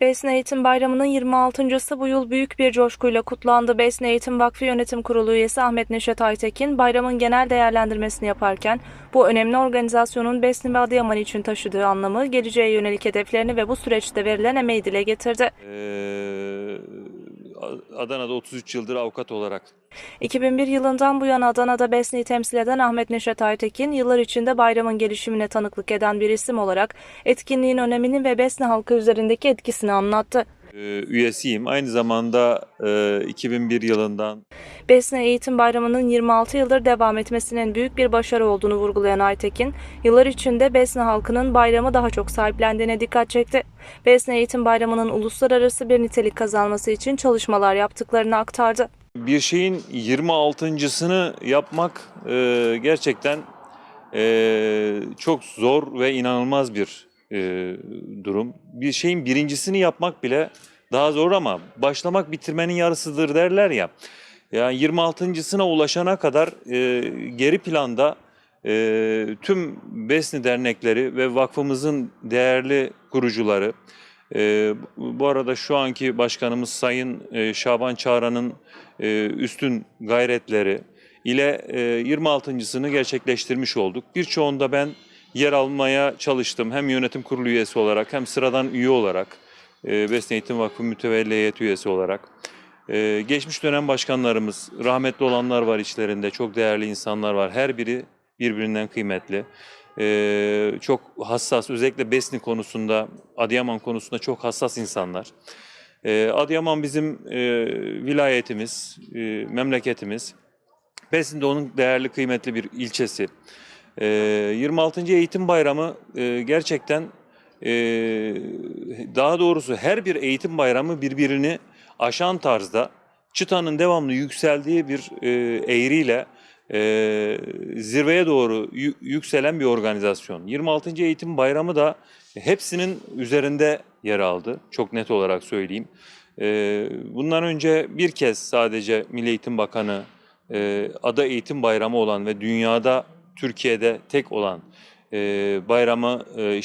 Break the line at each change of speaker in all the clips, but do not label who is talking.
Besne Eğitim Bayramı'nın 26.sı bu yıl büyük bir coşkuyla kutlandı. Besne Eğitim Vakfı Yönetim Kurulu üyesi Ahmet Neşet Aytekin, bayramın genel değerlendirmesini yaparken, bu önemli organizasyonun Besni ve Adıyaman için taşıdığı anlamı, geleceğe yönelik hedeflerini ve bu süreçte verilen emeği dile getirdi.
Ee, Adana'da 33 yıldır avukat olarak
2001 yılından bu yana Adana'da Besni'yi temsil eden Ahmet Neşet Aytekin, yıllar içinde bayramın gelişimine tanıklık eden bir isim olarak etkinliğin önemini ve Besni halkı üzerindeki etkisini anlattı.
e, üyesiyim. Aynı zamanda e, 2001 yılından
Besne Eğitim Bayramı'nın 26 yıldır devam etmesinin büyük bir başarı olduğunu vurgulayan Aytekin, yıllar içinde Besne halkının bayramı daha çok sahiplendiğine dikkat çekti. Besne Eğitim Bayramı'nın uluslararası bir nitelik kazanması için çalışmalar yaptıklarını aktardı.
Bir şeyin 26.sını yapmak e, gerçekten e, çok zor ve inanılmaz bir e, durum. Bir şeyin birincisini yapmak bile daha zor ama başlamak bitirmenin yarısıdır derler ya. Yani 26.sına ulaşana kadar e, geri planda e, tüm Besni dernekleri ve vakfımızın değerli kurucuları, e, bu bu arada şu anki başkanımız Sayın e, Şaban Çağra'nın e, üstün gayretleri ile e, 26.sını gerçekleştirmiş olduk. Birçoğunda ben yer almaya çalıştım. Hem yönetim kurulu üyesi olarak hem sıradan üye olarak, e, Besne Eğitim Vakfı mütevelli heyet üyesi olarak. E, geçmiş dönem başkanlarımız, rahmetli olanlar var içlerinde, çok değerli insanlar var. Her biri birbirinden kıymetli. E, çok hassas, özellikle Besni konusunda, Adıyaman konusunda çok hassas insanlar. E, Adıyaman bizim e, vilayetimiz, e, memleketimiz. Besni de onun değerli, kıymetli bir ilçesi. E, 26. Eğitim Bayramı e, gerçekten daha doğrusu her bir eğitim bayramı birbirini aşan tarzda çıtanın devamlı yükseldiği bir eğriyle e, zirveye doğru yü- yükselen bir organizasyon. 26. Eğitim Bayramı da hepsinin üzerinde yer aldı. Çok net olarak söyleyeyim. E, bundan önce bir kez sadece Milli Eğitim Bakanı e, Ada Eğitim Bayramı olan ve dünyada Türkiye'de tek olan e, bayramı e, e,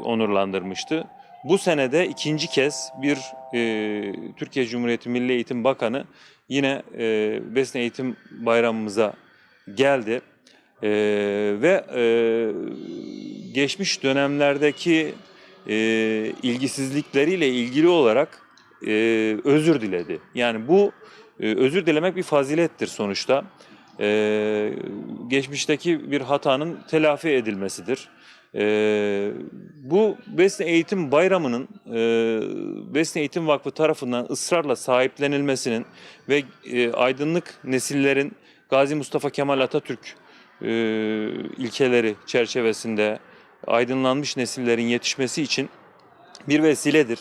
onurlandırmıştı. Bu senede ikinci kez bir e, Türkiye Cumhuriyeti Milli Eğitim Bakanı yine e, Besne Eğitim Bayramımıza geldi. E, ve e, geçmiş dönemlerdeki e, ilgisizlikleriyle ilgili olarak e, özür diledi. Yani bu e, özür dilemek bir fazilettir sonuçta. E, geçmişteki bir hatanın telafi edilmesidir. E, bu Besne Eğitim Bayramı'nın e, Besne Eğitim Vakfı tarafından ısrarla sahiplenilmesinin ve e, aydınlık nesillerin Gazi Mustafa Kemal Atatürk e, ilkeleri çerçevesinde aydınlanmış nesillerin yetişmesi için bir vesiledir.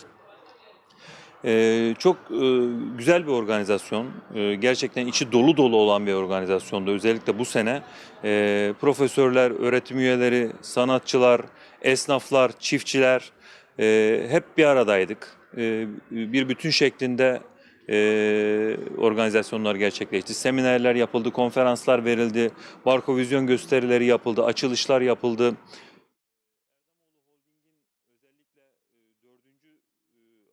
Ee, çok e, güzel bir organizasyon. Ee, gerçekten içi dolu dolu olan bir organizasyondu. Özellikle bu sene e, profesörler, öğretim üyeleri, sanatçılar, esnaflar, çiftçiler e, hep bir aradaydık. E, bir bütün şeklinde e, organizasyonlar gerçekleşti. Seminerler yapıldı, konferanslar verildi, barkovizyon gösterileri yapıldı, açılışlar yapıldı.